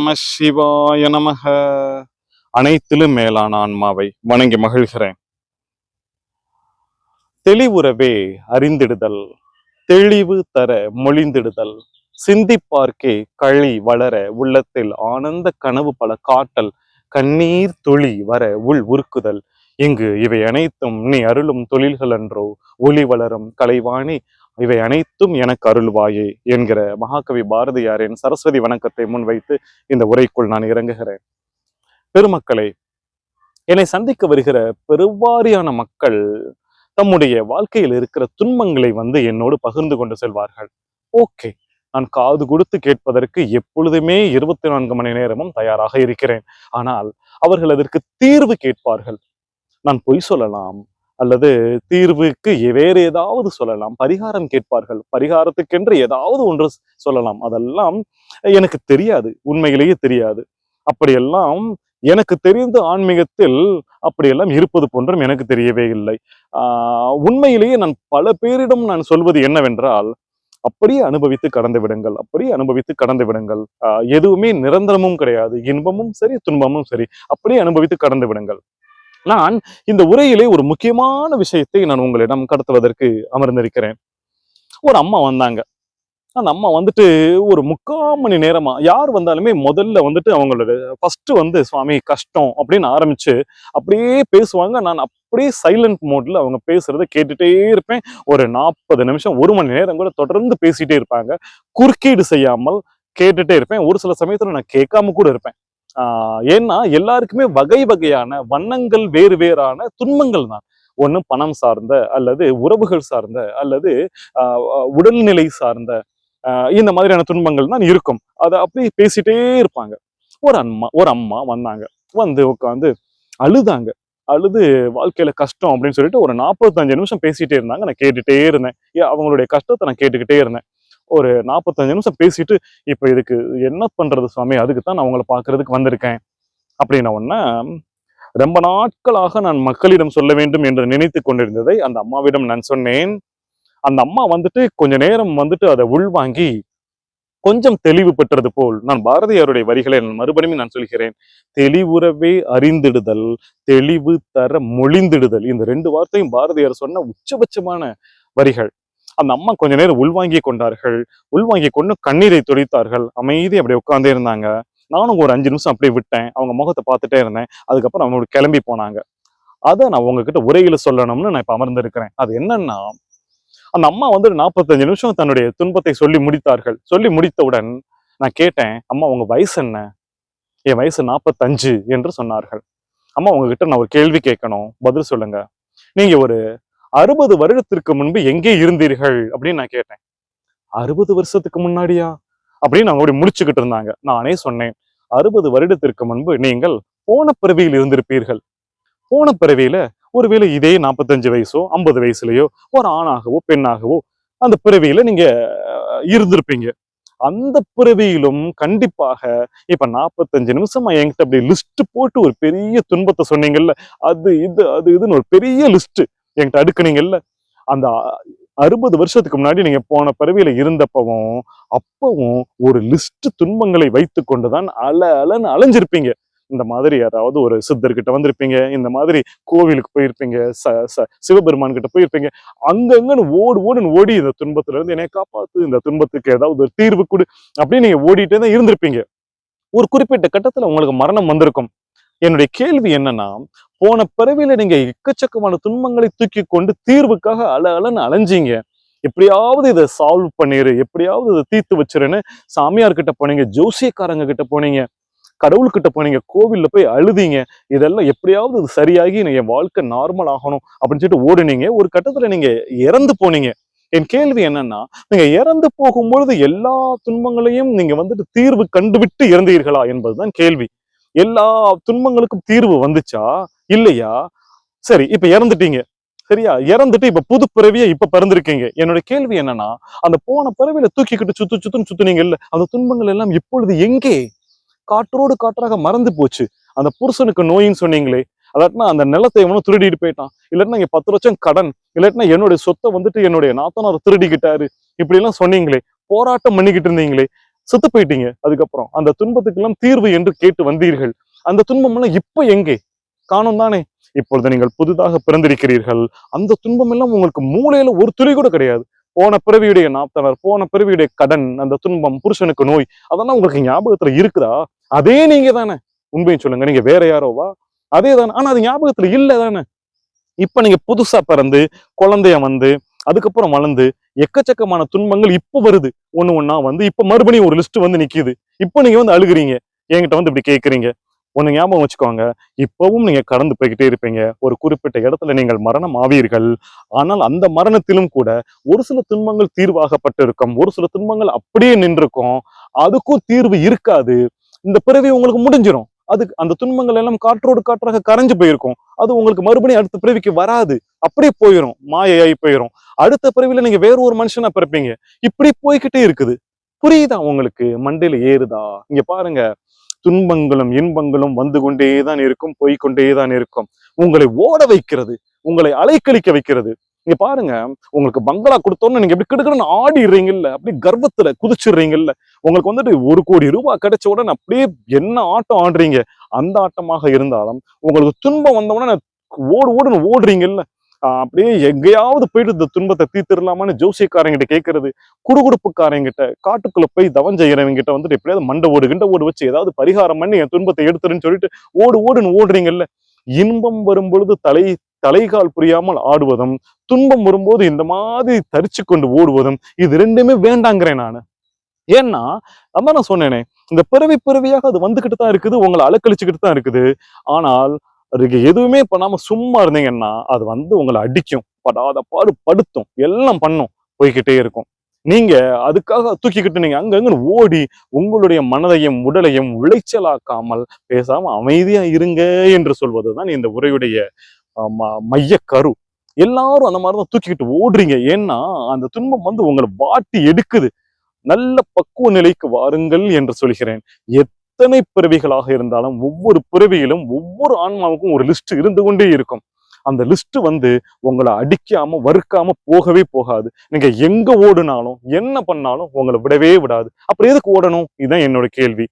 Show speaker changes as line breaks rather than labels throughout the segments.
நம சிவாய நமக. அனைத்திலும் மேலான ஆன்மாவை வணங்கி மகிழ்கிறேன். தெளிவுறவே அறிந்திடுதல் தெளிவு தர மொழிந்திடுதல் சிந்திப்பார்க்கே களி வளர உள்ளத்தில் ஆனந்த கனவு பல காட்டல் கண்ணீர் தொழி வர உள் உருக்குதல். இங்கு இவை அனைத்தும் நீ அருளும் தொழில்கள் அன்றோ ஒளி வளரும் கலைவாணி இவை அனைத்தும் எனக்கு அருள்வாயே என்கிற மகாகவி பாரதியாரின் சரஸ்வதி வணக்கத்தை முன்வைத்து இந்த உரைக்குள் நான் இறங்குகிறேன். பெருமக்களை என்னை சந்திக்க வருகிற பெருவாரியான மக்கள் தம்முடைய வாழ்க்கையில் இருக்கிற துன்பங்களை வந்து என்னோடு பகிர்ந்து கொண்டு செல்வார்கள். ஓகே நான் காது கொடுத்து கேட்பதற்கு எப்பொழுதுமே இருபத்தி நான்கு மணி நேரமும் தயாராக இருக்கிறேன். ஆனால் அவர்கள் அதற்கு தீர்வு கேட்பார்கள். நான் பொய் சொல்லலாம் அல்லது தீர்வுக்கு வேறு ஏதாவது சொல்லலாம். பரிகாரம் கேட்பார்கள். பரிகாரத்துக்கென்று ஏதாவது ஒன்று சொல்லலாம். அதெல்லாம் எனக்கு தெரியாது. உண்மையிலேயே தெரியாது. அப்படியெல்லாம் எனக்கு தெரிந்த ஆன்மீகத்தில் அப்படியெல்லாம் இருப்பது போன்றும் எனக்கு தெரியவே இல்லை. ஆஹ் உண்மையிலேயே நான் பல பேரிடம் நான் சொல்வது என்னவென்றால் அப்படியே அனுபவித்து கடந்து விடுங்கள். அப்படியே அனுபவித்து கடந்து விடுங்கள். எதுவுமே நிரந்தரமும் கிடையாது. இன்பமும் சரி துன்பமும் சரி. அப்படியே அனுபவித்து கடந்து விடுங்கள். நான் இந்த உரையிலே ஒரு முக்கியமான விஷயத்தை நான் உங்களிடம் கடத்துவதற்கு அமர்ந்திருக்கிறேன். ஒரு அம்மா வந்தாங்க. அந்த அம்மா வந்துட்டு ஒரு முக்கால் மணி நேரமா யார் வந்தாலுமே முதல்ல வந்துட்டு அவங்களோட ஃபர்ஸ்ட் வந்து சுவாமி கஷ்டம் அப்படின்னு ஆரம்பிச்சு அப்படியே பேசுவாங்க. நான் அப்படியே சைலண்ட் மோட்ல அவங்க பேசுறத கேட்டுட்டே இருப்பேன். ஒரு நாற்பது நிமிஷம் ஒரு மணி நேரம் கூட தொடர்ந்து பேசிட்டே இருப்பாங்க. குறுக்கீடு செய்யாமல் கேட்டுட்டே இருப்பேன். ஒரு சில சமயத்துல நான் கேட்காம கூட இருப்பேன். ஏன்னா எல்லாருக்குமே வகை வகையான வண்ணங்கள் வேறு வேறான துன்பங்கள் தான். ஒண்ணு பணம் சார்ந்த அல்லது உறவுகள் சார்ந்த அல்லது ஆஹ் உடல்நிலை சார்ந்த ஆஹ் இந்த மாதிரியான துன்பங்கள் தான் இருக்கும். அதை அப்படி பேசிட்டே இருப்பாங்க. ஒரு அம்மா ஒரு அம்மா வந்தாங்க. வந்து உட்காந்து அழுதாங்க. அழுது வாழ்க்கையில கஷ்டம் அப்படின்னு சொல்லிட்டு ஒரு நாற்பத்தஞ்சு நிமிஷம் பேசிட்டே இருந்தாங்க. நான் கேட்டுட்டே இருந்தேன். அவங்களுடைய கஷ்டத்தை நான் கேட்டுக்கிட்டே இருந்தேன். ஒரு நாற்பத்தஞ்சு நிமிஷம் பேசிட்டு இப்ப இதுக்கு என்ன பண்றது சுவாமி? அதுக்கு தான் நான் உங்களை பார்க்கறதுக்கு வந்திருக்கேன். அப்படின்ன உடனே ரொம்ப நாட்களாக நான் மக்களிடம் சொல்ல வேண்டும் என்று நினைத்து கொண்டிருந்ததை அந்த அம்மாவிடம் நான் சொன்னேன். அந்த அம்மா வந்துட்டு கொஞ்ச நேரம் வந்துட்டு அதை உள்வாங்கி கொஞ்சம் தெளிவு பெற்றது போல் நான் பாரதியாருடைய வரிகளை நான் மறுபடியும் நான் சொல்கிறேன். தெளிவுறவே அறிந்திடுதல் தெளிவு தர மொழிந்திடுதல் இந்த ரெண்டு வார்த்தையும் பாரதியார் சொன்ன உச்சபட்சமான வரிகள். அந்த அம்மா கொஞ்ச நேரம் உள்வாங்கி கொண்டார்கள். உள்வாங்கி கொண்டு கண்ணீரை துடைத்தார்கள். அமைதி அப்படியே உட்கார்ந்தே இருந்தாங்க. நானும் ஒரு அஞ்சு நிமிஷம் அப்படியே விட்டேன். அவங்க முகத்தை பார்த்துட்டே இருந்தேன். அதுக்கப்புறம் அவங்க கிளம்பி போனாங்க. அதை நான் உங்ககிட்ட உரையில சொல்லணும்னு நான் இப்போ அமர்ந்திருக்கிறேன். அது என்னன்னா அந்த அம்மா வந்து நாற்பத்தஞ்சு நிமிஷம் தன்னுடைய துன்பத்தை சொல்லி முடித்தார்கள். சொல்லி முடித்தவுடன் நான் கேட்டேன் அம்மா உங்க வயசு என்ன? என் வயசு நாற்பத்தஞ்சு என்று சொன்னார்கள். அம்மா உங்ககிட்ட நான் ஒரு கேள்வி கேட்கணும். பதில் சொல்லுங்க. நீங்க ஒரு அறுபது வருடத்திற்கு முன்பு எங்கே இருந்தீர்கள்? அப்படின்னு நான் கேட்டேன். அறுபது வருஷத்துக்கு முன்னாடியா? அப்படின்னு அவங்க அப்படி முடிச்சுக்கிட்டு இருந்தாங்க. நானே சொன்னேன் அறுபது வருடத்திற்கு முன்பு நீங்கள் போன பிறவியில் இருந்திருப்பீர்கள். போன பிறவியில ஒருவேளை இதே நாற்பத்தஞ்சு வயசோ ஐம்பது வயசுலயோ ஒரு ஆணாகவோ பெண்ணாகவோ அந்த பிறவியில நீங்க இருந்திருப்பீங்க. அந்த பிறவியிலும் கண்டிப்பாக இப்ப நாற்பத்தஞ்சு நிமிஷமா என்கிட்ட அப்படி லிஸ்ட் போட்டு ஒரு பெரிய துன்பத்தை சொன்னீங்கல்ல அது இது அது இதுன்னு ஒரு பெரிய லிஸ்ட் என்கிட்ட அடுக்குனீங்கல்ல. அந்த அறுபது வருஷத்துக்கு முன்னாடி நீங்க போன பறவையில இருந்தப்பவும் அப்பவும் ஒரு லிஸ்ட் துன்பங்களை வைத்து கொண்டுதான் அல அலன்னு அலைஞ்சிருப்பீங்க. இந்த மாதிரி யாராவது ஒரு சித்தர்கிட்ட வந்திருப்பீங்க இந்த மாதிரி கோவிலுக்கு போயிருப்பீங்க ச ச சிவபெருமான் கிட்ட போயிருப்பீங்க அங்கங்கன்னு ஓடு ஓடுன்னு ஓடி இந்த துன்பத்துல இருந்து என்னை காப்பாத்து இந்த துன்பத்துக்கு ஏதாவது ஒரு தீர்வு கொடு அப்படின்னு நீங்க ஓடிட்டே தான் இருந்திருப்பீங்க. ஒரு குறிப்பிட்ட கட்டத்துல உங்களுக்கு மரணம் வந்திருக்கும். என்னுடைய கேள்வி என்னன்னா போன பிறவியில நீங்க எக்கச்சக்கமான துன்பங்களை தூக்கி கொண்டு தீர்வுக்காக அல அலன்னு அலைஞ்சீங்க. எப்படியாவது இதை சால்வ் பண்ணிரு எப்படியாவது இதை தீர்த்து வச்சிருன்னு சாமியார் கிட்ட போனீங்க ஜோசியக்காரங்க கிட்ட போனீங்க கடவுள்கிட்ட போனீங்க கோவில்ல போய் அழுதீங்க. இதெல்லாம் எப்படியாவது இது சரியாகி என் வாழ்க்கை நார்மல் ஆகணும் அப்படின்னு சொல்லிட்டு ஓடுனீங்க. ஒரு கட்டத்துல நீங்க இறந்து போனீங்க. என் கேள்வி என்னன்னா நீங்க இறந்து போகும்பொழுது எல்லா துன்பங்களையும் நீங்க வந்துட்டு தீர்வு கண்டுவிட்டு இறந்தீர்களா என்பதுதான் கேள்வி. எல்லா துன்பங்களுக்கும் தீர்வு வந்துச்சா? இல்லையா? சரி இப்ப இறந்துட்டீங்க. சரியா? இறந்துட்டு இப்ப புது பிறவிய இப்ப பிறந்திருக்கீங்க. என்னோட கேள்வி என்னன்னா அந்த போன பிறவியில தூக்கிக்கிட்டு சுத்து சுத்துன்னு சுத்துனீங்க இல்ல அந்த துன்பங்கள் எல்லாம் இப்பொழுது எங்கே? காற்றோடு காற்றாக மறந்து போச்சு. அந்த புருஷனுக்கு நோயின்னு சொன்னீங்களே அதாட்டினா அந்த நிலத்தை எவனும் திருடிட்டு போயிட்டான். இல்லாட்டினா இங்க பத்து லட்சம் கடன் இல்லாட்டினா என்னுடைய சொத்தை வந்துட்டு என்னுடைய நாத்தனார் திருடிக்கிட்டாரு. இப்படி எல்லாம் சொன்னீங்களே போராட்டம் பண்ணிக்கிட்டு இருந்தீங்களே செத்து போயிட்டீங்க. அதுக்கப்புறம் அந்த துன்பத்துக்கெல்லாம் தீர்வு என்று கேட்டு வந்தீர்கள். அந்த துன்பம் எல்லாம் இப்ப எங்கே? காணும் தானே? இப்பொழுது நீங்கள் புதிதாக பிறந்திருக்கிறீர்கள். அந்த துன்பம் எல்லாம் உங்களுக்கு மூளையில ஒரு துளி கூட கிடையாது. போன பிறவியுடைய நாத்தனர் போன பிறவியுடைய கடன் அந்த துன்பம் புருஷனுக்கு நோய் அதெல்லாம் உங்களுக்கு ஞாபகத்துல இருக்குதா? அதே நீங்க தானே. உண்மையை சொல்லுங்க. நீங்க வேற யாரோவா அதே தானே. ஆனா அது ஞாபகத்துல இல்ல தானே. இப்ப நீங்க புதுசா பிறந்து குழந்தைய வந்து அதுக்கப்புறம் வளர்ந்து எக்கச்சக்கமான துன்பங்கள் இப்ப வருது. ஒண்ணு ஒன்னா வந்து இப்ப மறுபடியும் ஒரு லிஸ்ட் வந்து நிக்குது. இப்ப நீங்க வந்து அழுகுறீங்க. என்கிட்ட வந்து இப்படி கேக்குறீங்க. ஒண்ணு ஞாபகம் வச்சுக்கோங்க. இப்பவும் நீங்க கடந்து போய்கிட்டே இருப்பீங்க. ஒரு குறிப்பிட்ட இடத்துல நீங்கள் மரணம் ஆவீர்கள். ஆனால் அந்த மரணத்திலும் கூட ஒரு சில துன்பங்கள் தீர்வாகப்பட்டிருக்கும். ஒரு சில துன்பங்கள் அப்படியே நின்றுக்கும். அதுக்கும் தீர்வு இருக்காது. இந்த பிறவி உங்களுக்கு முடிஞ்சிரும். அதுக்கு அந்த துன்பங்கள் எல்லாம் காற்றோடு காற்றாக கரைஞ்சு போயிருக்கும். அது உங்களுக்கு மறுபடியும் அடுத்த பிறவிக்கு வராது. அப்படியே போயிடும் மாயையாகி போயிடும் அடுத்த பிறவில நீங்க வேற ஒரு மனுஷனா பிறப்பீங்க. இப்படி போய்கிட்டே இருக்குது. புரியுதா உங்களுக்கு? மண்டையில ஏறுதா? இங்க பாருங்க. துன்பங்களும் இன்பங்களும் வந்து கொண்டே தான் இருக்கும் போய்கொண்டே தான் இருக்கும். உங்களை ஓட வைக்கிறது உங்களை அலைக்கழிக்க வைக்கிறது. நீங்க பாருங்க உங்களுக்கு பங்களா கொடுத்தோன்னு நீங்க எப்படி கிடுக்கணும்னு ஆடிடுறீங்கல்ல அப்படி கர்வத்துல குதிச்சிடுறீங்கல்ல உங்களுக்கு வந்துட்டு ஒரு கோடி ரூபாய் கிடைச்ச உடனே அப்படியே என்ன ஆட்டம் ஆடுறீங்க? அந்த ஆட்டமாக இருந்தாலும் உங்களுக்கு துன்பம் வந்தவுடனே ஓடு ஓடுன்னு ஓடுறீங்கல்ல அப்படியே எங்கேயாவது போயிட்டு இந்த துன்பத்தை தீர்த்திடலாமான்னு ஜோசியக்காரங்கிட்ட கேட்கறது குடுகுடுப்புக்காரங்கிட்ட காட்டுக்குள்ள போய் தவம் செய்யறவங்க கிட்ட வந்துட்டு எப்படியாவது மண்டை ஓடு கிண்ட ஓடு வச்சு ஏதாவது பரிகாரம் பண்ணி என் துன்பத்தை எடுத்துருன்னு சொல்லிட்டு ஓடு ஓடுன்னு ஓடுறீங்கல்ல. இன்பம் வரும் பொழுது தலை தலைகால் புரியாமல் ஆடுவதும் துன்பம் வரும்போது இந்த மாதிரி தரிச்சு கொண்டு ஓடுவதும் இது ரெண்டுமே வேண்டாங்கிறேன் நான். ஏன்னா நம்ம நான் சொன்னேனே இந்த பிறவி பிறவியாக அது வந்துகிட்டு தான் இருக்குது உங்களை அலக்கழிச்சுக்கிட்டு தான் இருக்குது. ஆனால் அதுக்கு எதுவுமே பண்ணாம சும்மா இருந்தீங்கன்னா அது வந்து உங்களை அடிக்கும். படாத பாடு படுத்தும். எல்லாம் பண்ணும். போய்கிட்டே இருக்கும். நீங்க அதுக்காக தூக்கிக்கிட்டு நீங்க அங்கங்க ஓடி உங்களுடைய மனதையும் உடலையும் உளைச்சலாக்காமல் பேசாம அமைதியா இருங்க என்று சொல்வதுதான் இந்த உரையுடைய மைய கரு. எல்லாரும் அந்த மாதிரிதான் தூக்கிக்கிட்டு ஓடுறீங்க. ஏன்னா அந்த துன்பம் வந்து உங்களை வாட்டி எடுக்குது. நல்ல பக்குவ நிலைக்கு வாருங்கள் என்று சொல்கிறேன். எத்தனை பிறவிகளாக இருந்தாலும் ஒவ்வொரு பிறவியிலும் ஒவ்வொரு ஆன்மாவுக்கும் ஒரு லிஸ்ட் இருந்து கொண்டே இருக்கும். அந்த லிஸ்ட் வந்து உங்களை அடிக்காம வறுக்காம போகவே போகாது. நீங்க எங்க ஓடுனாலும் என்ன பண்ணாலும் உங்களை விடவே விடாது. அப்புறம் எதுக்கு ஓடணும்? இதுதான் என்னோட கேள்வி.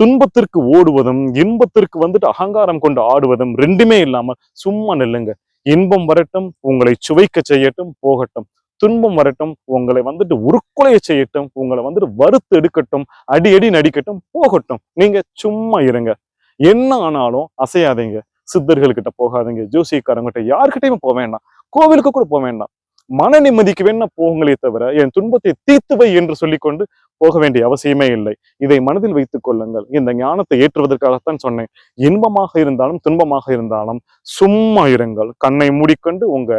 துன்பத்திற்கு ஓடுவதும் இன்பத்திற்கு வந்துட்டு அகங்காரம் கொண்டு ஆடுவதும் ரெண்டுமே இல்லாம சும்மா நில்லுங்க. இன்பம் வரட்டும் உங்களை சுவைக்க செய்யட்டும் போகட்டும். துன்பம் வரட்டும் உங்களை வந்துட்டு உருக்குலைய செய்யட்டும் உங்களை வந்துட்டு வறுத்து எடுக்கட்டும் அடி அடி நடிக்கட்டும் போகட்டும். நீங்க சும்மா இருங்க. என்ன ஆனாலும் அசையாதீங்க. சித்தர்கள்கிட்ட போகாதீங்க. ஜோசியக்காரங்கிட்ட யார்கிட்டயுமே போக வேண்டாம். கோவிலுக்கு கூட போக வேண்டாம். மன நிம்மதிக்கு வேணா போங்களே தவிர என் துன்பத்தை தீர்த்துவை என்று சொல்லிக்கொண்டு போக வேண்டிய அவசியமே இல்லை. இதை மனதில் வைத்துக் கொள்ளுங்கள். இந்த ஞானத்தை ஏற்றுவதற்காகத்தான் சொன்னேன். இன்பமாக இருந்தாலும் துன்பமாக இருந்தாலும் சும்மா இருங்கள். கண்ணை மூடிக்கொண்டு உங்க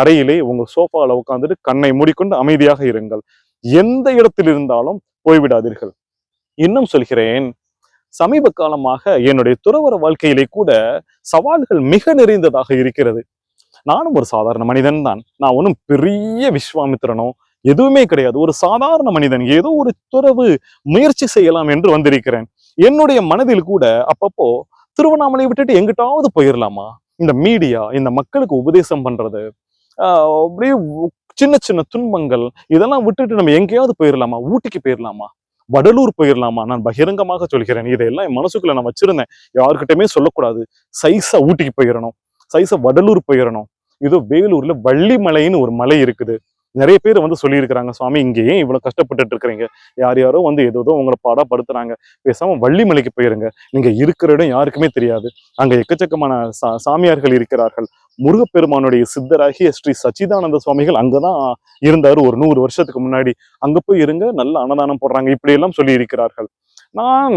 அறையிலே உங்க சோஃபாவில் உட்கார்ந்துட்டு கண்ணை மூடிக்கொண்டு அமைதியாக இருங்கள். எந்த இடத்தில் இருந்தாலும் போய்விடாதீர்கள். இன்னும் சொல்கிறேன் சமீப காலமாக என்னுடைய துறவர வாழ்க்கையிலே கூட சவால்கள் மிக நிறைந்ததாக இருக்கிறது. நானும் ஒரு சாதாரண மனிதன் தான். நான் ஒன்றும் பெரிய விஸ்வாமித்திரனோ எதுவுமே கிடையாது. ஒரு சாதாரண மனிதன் ஏதோ ஒரு துறவு முயற்சி செய்யலாம் என்று வந்திருக்கிறேன். என்னுடைய மனதில் கூட அப்பப்போ திருவண்ணாமலையை விட்டுட்டு எங்கிட்டாவது போயிடலாமா இந்த மீடியா இந்த மக்களுக்கு உபதேசம் பண்றது அப்படியே சின்ன சின்ன துன்பங்கள் இதெல்லாம் விட்டுட்டு நம்ம எங்கேயாவது போயிடலாமா ஊட்டிக்கு போயிடலாமா வடலூர் போயிடலாமா நான் பகிரங்கமாக சொல்கிறேன். இதையெல்லாம் என் மனசுக்குள்ள நான் வச்சிருந்தேன். யாருக்கிட்டயுமே சொல்லக்கூடாது. சைஸா ஊட்டிக்கு போயிடணும் சைஸா வடலூர் போயிடணும் இதோ வேலூர்ல வள்ளிமலைன்னு ஒரு மலை இருக்குது. நிறைய பேர் வந்து சொல்லியிருக்கிறாங்க சுவாமி இங்கே ஏன் இவ்வளவு கஷ்டப்பட்டுட்டு இருக்கிறீங்க யார் யாரோ வந்து ஏதோ உங்களை பாடப்படுத்துறாங்க. பேசாம வள்ளிமலைக்கு போயிருங்க. நீங்க இருக்கிற இடம் யாருக்குமே தெரியாது. அங்க எக்கச்சக்கமான சா சாமியார்கள் இருக்கிறார்கள். முருகப்பெருமானுடைய சித்தராகிய ஸ்ரீ சச்சிதானந்த சுவாமிகள் அங்கதான் இருந்தாரு. ஒரு நூறு வருஷத்துக்கு முன்னாடி. அங்க போய் இருங்க நல்ல அன்னதானம் போடுறாங்க. இப்படி எல்லாம் சொல்லி இருக்கிறார்கள் நான்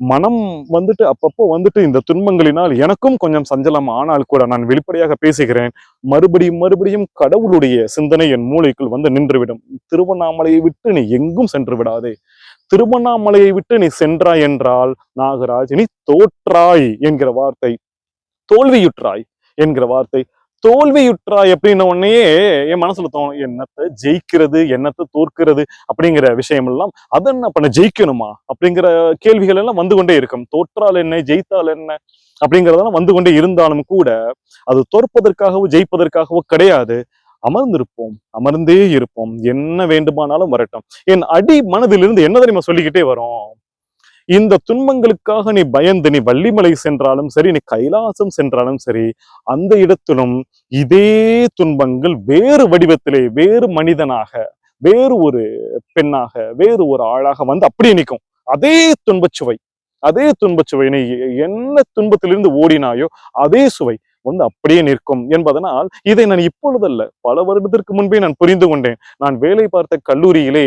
மனம் வந்துட்டு அப்பப்போ வந்துட்டு இந்த துன்பங்களினால் எனக்கும் கொஞ்சம் சஞ்சலம் ஆனால் கூட நான் வெளிப்படையாக பேசுகிறேன். மறுபடியும் மறுபடியும் கடவுளுடைய சிந்தனை என் மூளைக்குள் வந்து நின்றுவிடும். திருவண்ணாமலையை விட்டு நீ எங்கும் சென்று விடாதே. திருவண்ணாமலையை விட்டு நீ சென்றாய் என்றால் நாகராஜ் நீ தோற்றாய் என்கிற வார்த்தை. தோல்வியுற்றாய். என்கிற வார்த்தை. தோல்வியுற்றாய் அப்படின்ன உடனேயே என் மனசுல தோணும் என்னத்தை ஜெயிக்கிறது என்னத்தை தோற்கிறது? அப்படிங்கிற விஷயம் எல்லாம் அதை என்ன பண்ண ஜெயிக்கணுமா? அப்படிங்கிற கேள்விகள் எல்லாம் வந்து கொண்டே இருக்கும். தோற்றால் என்ன ஜெயித்தால் என்ன? அப்படிங்கறதெல்லாம் வந்து கொண்டே இருந்தாலும் கூட அது தோற்பதற்காகவோ ஜெயிப்பதற்காகவோ கிடையாது. அமர்ந்திருப்போம் அமர்ந்தே இருப்போம். என்ன வேண்டுமானாலும் வரட்டும். என் அடி மனதிலிருந்து என்ன தெரியுமா சொல்லிக்கிட்டே வரும்? இந்த துன்பங்களுக்காக நீ பயந்து நீ வள்ளிமலை சென்றாலும் சரி நீ கைலாசம் சென்றாலும் சரி அந்த இடத்திலும் இதே துன்பங்கள் வேறு வடிவத்திலே வேறு மனிதனாக வேறு ஒரு பெண்ணாக வேறு ஒரு ஆளாக வந்து அப்படியே நிற்கும். அதே துன்பச்சுவை அதே துன்பச்சுவை நீ என்ன துன்பத்திலிருந்து ஓடினாயோ அதே சுவை வந்து அப்படியே நிற்கும் என்பதனால் இதை நான் இப்பொழுதல்ல பல வருடத்திற்கு முன்பே நான் புரிந்து கொண்டேன். நான் வேலை பார்த்த கல்லூரியிலே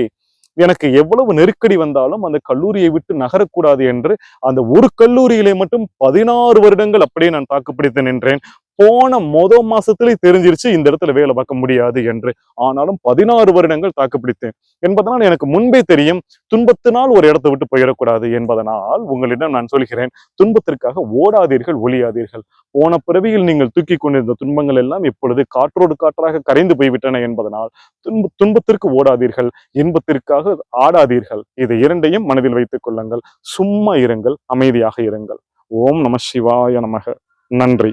எனக்கு எவ்வளவு நெருக்கடி வந்தாலும் அந்த கல்லூரியை விட்டு நகரக்கூடாது என்று அந்த ஒரு கல்லூரியிலே மட்டும் பதினாறு வருடங்கள் அப்படியே நான் தாக்குப்பிடித்து நின்றேன். போன மொத மாசத்திலே தெரிஞ்சிருச்சு இந்த இடத்துல வேலை பார்க்க முடியாது என்று. ஆனாலும் பதினாறு வருடங்கள் தாக்குப்பிடித்தேன். என்பதனால் எனக்கு முன்பே தெரியும் துன்பத்தினால் ஒரு இடத்தை விட்டு போயிடக்கூடாது என்பதனால் உங்களிடம் நான் சொல்கிறேன் துன்பத்திற்காக ஓடாதீர்கள் ஒளியாதீர்கள் போன பிறவியில் நீங்கள் தூக்கி கொண்டிருந்த துன்பங்கள் எல்லாம் இப்பொழுது காற்றோடு காற்றாக கரைந்து போய்விட்டன என்பதனால் துன்ப துன்பத்திற்கு ஓடாதீர்கள் இன்பத்திற்காக ஆடாதீர்கள். இதை இரண்டையும் மனதில் வைத்துக் கொள்ளுங்கள். சும்மா இருங்கள் அமைதியாக இருங்கள். ஓம் நம சிவாய நமக. நன்றி.